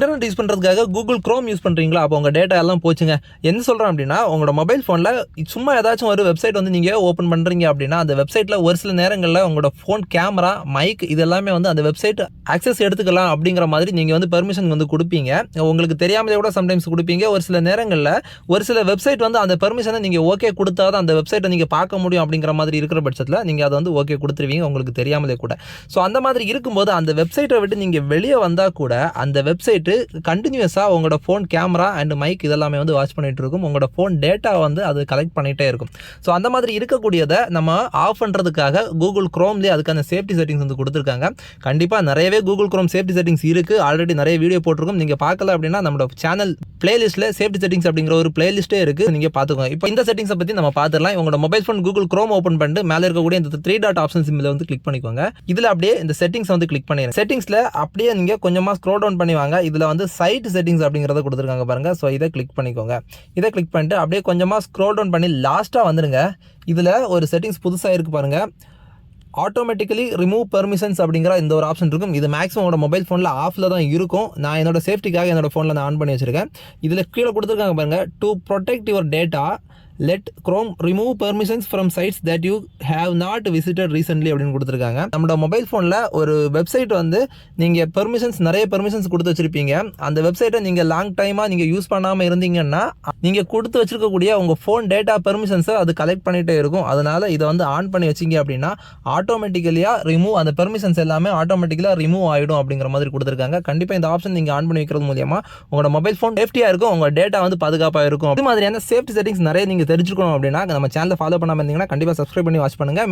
Internet use பண்ணுறதுக்காக Google Chrome use பண்ணுறீங்களா அப்போ உங்கள் டேட்டா எல்லாம் போச்சுங்க. என்ன சொல்கிறேன் அப்படின்னா உங்களோட மொபைல் ஃபோனில் சும்மா ஏதாச்சும் ஒரு வெப்சைட் வந்து நீங்கள் ஓப்பன் பண்ணுறீங்க அப்படின்னா அந்த வெப்சைட்டில் ஒரு சில நேரங்களில் உங்களோட ஃபோன் கேமரா மைக் இது எல்லாமே வந்து அந்த வெப்சைட் ஆக்சஸ் எடுத்துக்கலாம் அப்படிங்கிற மாதிரி நீங்கள் வந்து பெர்மிஷன் வந்து கொடுப்பீங்க. உங்களுக்கு தெரியாமலே கூட சம்டைம்ஸ் கொடுப்பீங்க. ஒரு சில நேரங்களில் ஒரு சில வெப்சைட் வந்து அந்த பெர்மிஷனை நீங்கள் ஓகே கொடுத்தா தான் அந்த வெப்சைட்டை நீங்கள் பார்க்க முடியும் அப்படிங்கிற மாதிரி இருக்கிற பட்சத்தில் நீங்கள் அதை வந்து ஓகே கொடுத்துருவீங்க உங்களுக்கு தெரியாமலே கூட. ஸோ அந்த மாதிரி இருக்கும்போது அந்த வெப்சைட்டை விட்டு நீங்கள் வெளியே வந்தால் கூட அந்த வெப்சைட் வந்துட்டு கண்டினியூஸாக உங்களோட ஃபோன் கேமரா அண்ட் மைக் இதெல்லாமே வந்து வாட்ச் பண்ணிகிட்டு இருக்கும். உங்களோட ஃபோன் டேட்டா வந்து அது கலெக்ட் பண்ணிகிட்டே இருக்கும். ஸோ அந்த மாதிரி இருக்கக்கூடியதை நம்ம ஆஃப் பண்ணுறதுக்காக கூகுள் க்ரோம்லேயே அதுக்கான சேஃப்டி செட்டிங்ஸ் வந்து கொடுத்துருக்காங்க. கண்டிப்பாக நிறையவே கூகுள் க்ரோம் சேஃப்டி செட்டிங்ஸ் இருக்குது ஆல்ரெடி நிறைய வீடியோ போட்டிருக்கோம். நீங்கள் பார்க்கல அப்படின்னா நம்மளோட சேனல் பிளேலிஸ்ட்டில் சேஃப்டி செட்டிங்ஸ் அப்படிங்கிற ஒரு பிளேலிஸ்ட்டே இருக்குது நீங்கள் பார்த்துக்கோங்க. இப்போ இந்த செட்டிங்ஸை பற்றி நம்ம பார்த்துடலாம். உங்களோட mobile phone Google Chrome open பண்ணிட்டு மேலே இருக்கக்கூடிய இந்த த்ரீ டாட் ஆப்ஷன் சிம்மில் வந்து கிளிக் பண்ணிக்கோங்க. இதில் அப்படியே இந்த செட்டிங்ஸ் வந்து கிளிக் பண்ணிடுங்க. செட்டிங்ஸில் அப்படியே நீங்கள் கொஞ்சமாக ஸ்க்ரோல் டவுன் பண்ணி வாங்க. இதில் இதில் வந்து சைட் செட்டிங்ஸ் அப்படிங்கிறத கொடுத்துருக்காங்க பாருங்கள் ஸோ இதை கிளிக் பண்ணிக்கோங்க. இதை கிளிக் பண்ணிட்டு அப்படியே கொஞ்சமாக ஸ்க்ரோல் டவுன் பண்ணி லாஸ்ட்டாக வந்துடுங்க இதில் ஒரு செட்டிங்ஸ் புதுசாக இருக்குது பாருங்கள் ஆட்டோமேட்டிக்கலி ரிமூவ் பெர்மிஷன்ஸ் அப்படிங்கிற இந்த ஒரு ஆப்ஷன் இருக்கும். இது மேக்ஸிமம் உங்களோட மொபைல் ஃபோனில் ஆஃபில் தான் இருக்கும். நான் என்னோட சேஃப்டிக்காக என்னோட ஃபோனில் நான் ஆன் பண்ணி வச்சுருக்கேன். இதில் கீழே கொடுத்துருக்காங்க பாருங்கள் to protect your data let Chrome remove permissions from sites that you have not visited recently அப்படின்னு கொடுத்துருக்காங்க. நம்மளோட மொபைல் ஃபோனில் ஒரு வெப்சைட் வந்து நீங்கள் பெர்மிஷன்ஸ் நிறைய பெர்மிஷன்ஸ் கொடுத்து வச்சுருப்பீங்க. அந்த வெப்சைட்டை நீங்கள் லாங் டைமாக நீங்கள் யூஸ் பண்ணாமல் இருந்தீங்கன்னா நீங்கள் கொடுத்து வச்சுருக்கக்கூடிய உங்கள் ஃபோன் டேட்டா பெர்மிஷன்ஸை அது கலெக்ட் பண்ணிகிட்டே இருக்கும். அதனால் இதை வந்து ஆன் பண்ணி வச்சிங்க அப்படின்னா ஆட்டோமேட்டிக்கலியாக ரிமூவ் அந்த பெர்மிஷன்ஸ் எல்லாமே ஆட்டோமேட்டிக்கலாக ரிமூவ் ஆகிடும் அப்படிங்கிற மாதிரி கொடுத்துருக்காங்க. கண்டிப்பாக இந்த ஆப்ஷன் நீங்கள் ஆன் பண்ணி வைக்கிறது மூலியமாக உங்களோட மொபைல் ஃபோன் சேஃப்டியாக இருக்கும். உங்கள் டேட்டா வந்து பாதுகாப்பாக இருக்கும். அது மாதிரியான சேஃப்டி செட்டிங்ஸ் நிறைய நீங்கள் தெரிஞ்சுக்கணும் அப்படின்னா நம்ம சேனலை ஃபாலோ பண்ணாமல் இருந்தீங்கன்னா கண்டிப்பாக சப்ஸ்கிரைப் பண்ணி வாட்ச் பண்ணுங்கள்